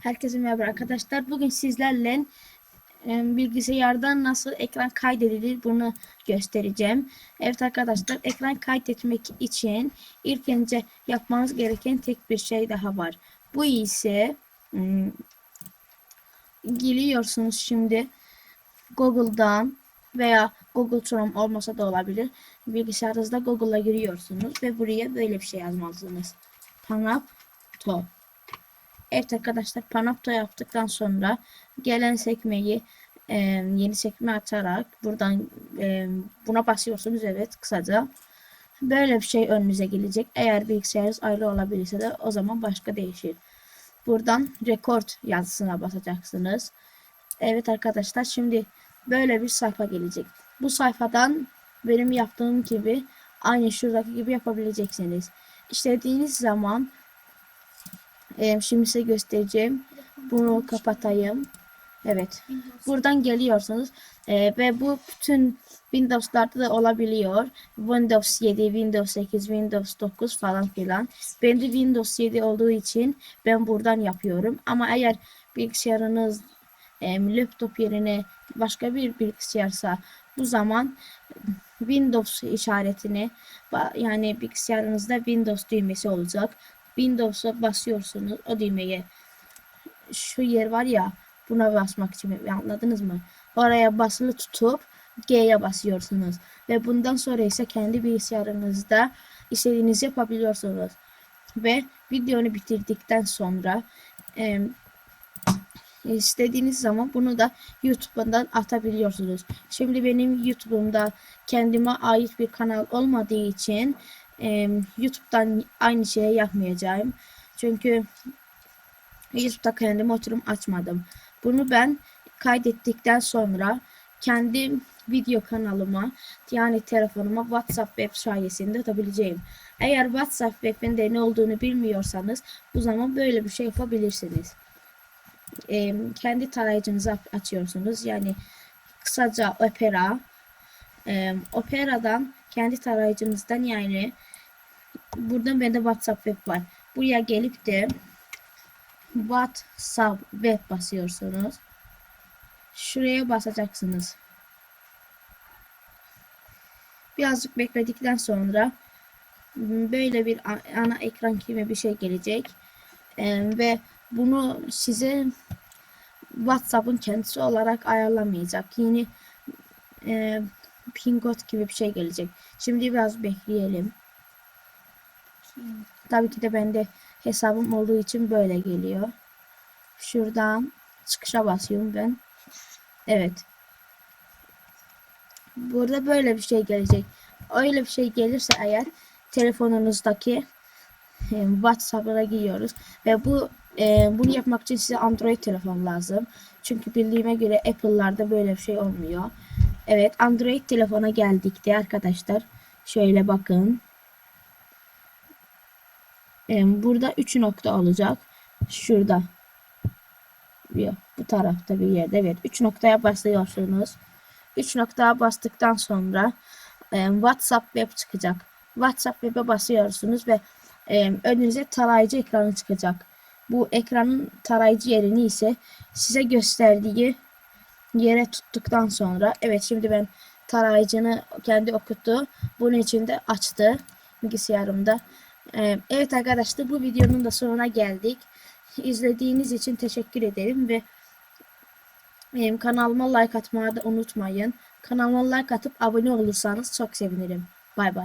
Herkese merhaba arkadaşlar. Bugün sizlerle e, bilgisayardan nasıl ekran kaydedilir bunu göstereceğim. Evet arkadaşlar ekran kaydetmek için ilk önce yapmanız gereken tek bir şey daha var. Bu ise hmm, giriyorsunuz şimdi Google'dan veya Google Chrome olmasa da olabilir. Bilgisayarınızda Google'a giriyorsunuz ve buraya böyle bir şey yazmalısınız. Panapto. Evet arkadaşlar Panopto yaptıktan sonra gelen sekmeyi e, yeni sekme açarak buradan e, buna basıyorsunuz evet kısaca. Böyle bir şey önünüze gelecek. Eğer bilgisayarınız ayrı olabilirse de o zaman başka değişir. Buradan record yazısına basacaksınız. Evet arkadaşlar şimdi böyle bir sayfa gelecek. Bu sayfadan benim yaptığım gibi aynı şuradaki gibi yapabileceksiniz. İstediğiniz zaman ee, şimdi size göstereceğim. Bunu kapatayım. Evet. Buradan geliyorsunuz. Ee, ve bu bütün Windows'larda da olabiliyor. Windows 7, Windows 8, Windows 9 falan filan. Bende Windows 7 olduğu için ben buradan yapıyorum. Ama eğer bilgisayarınız e, laptop yerine başka bir bilgisayarsa bu zaman Windows işaretini yani bilgisayarınızda Windows düğmesi olacak. Windows'a basıyorsunuz o düğmeye. Şu yer var ya buna basmak için anladınız mı? Oraya basılı tutup G'ye basıyorsunuz. Ve bundan sonra ise kendi bilgisayarınızda istediğinizi yapabiliyorsunuz. Ve videonu bitirdikten sonra e, istediğiniz zaman bunu da YouTube'dan atabiliyorsunuz. Şimdi benim YouTube'umda kendime ait bir kanal olmadığı için e, YouTube'dan aynı şeyi yapmayacağım. Çünkü YouTube'da kendim oturum açmadım. Bunu ben kaydettikten sonra kendi video kanalıma yani telefonuma WhatsApp web sayesinde atabileceğim. Eğer WhatsApp web'inde ne olduğunu bilmiyorsanız bu zaman böyle bir şey yapabilirsiniz. Ee, kendi tarayıcınızı açıyorsunuz. Yani kısaca Opera. Ee, Opera'dan kendi tarayıcınızdan yani Buradan bende WhatsApp web var. Buraya gelip de WhatsApp web basıyorsunuz. Şuraya basacaksınız. Birazcık bekledikten sonra böyle bir ana ekran gibi bir şey gelecek. Ee, ve bunu size WhatsApp'ın kendisi olarak ayarlamayacak. Yeni e, Pingot gibi bir şey gelecek. Şimdi biraz bekleyelim. Tabii ki de bende hesabım olduğu için böyle geliyor. Şuradan çıkışa basıyorum ben. Evet. Burada böyle bir şey gelecek. Öyle bir şey gelirse eğer telefonunuzdaki e, WhatsApp'a giriyoruz ve bu e, bunu yapmak için size Android telefon lazım. Çünkü bildiğime göre Apple'larda böyle bir şey olmuyor. Evet Android telefona geldik de arkadaşlar. Şöyle bakın. Burada 3 nokta olacak. Şurada. Yok, bu tarafta bir yerde. Evet 3 noktaya basıyorsunuz. 3 noktaya bastıktan sonra WhatsApp web çıkacak. WhatsApp web'e basıyorsunuz ve önünüze tarayıcı ekranı çıkacak. Bu ekranın tarayıcı yerini ise size gösterdiği yere tuttuktan sonra evet şimdi ben tarayıcını kendi okuttu. Bunun için de açtı bilgisayarımda. Ee, evet arkadaşlar bu videonun da sonuna geldik. İzlediğiniz için teşekkür ederim ve kanalıma like atmayı da unutmayın. Kanalıma like atıp abone olursanız çok sevinirim. Bay bay.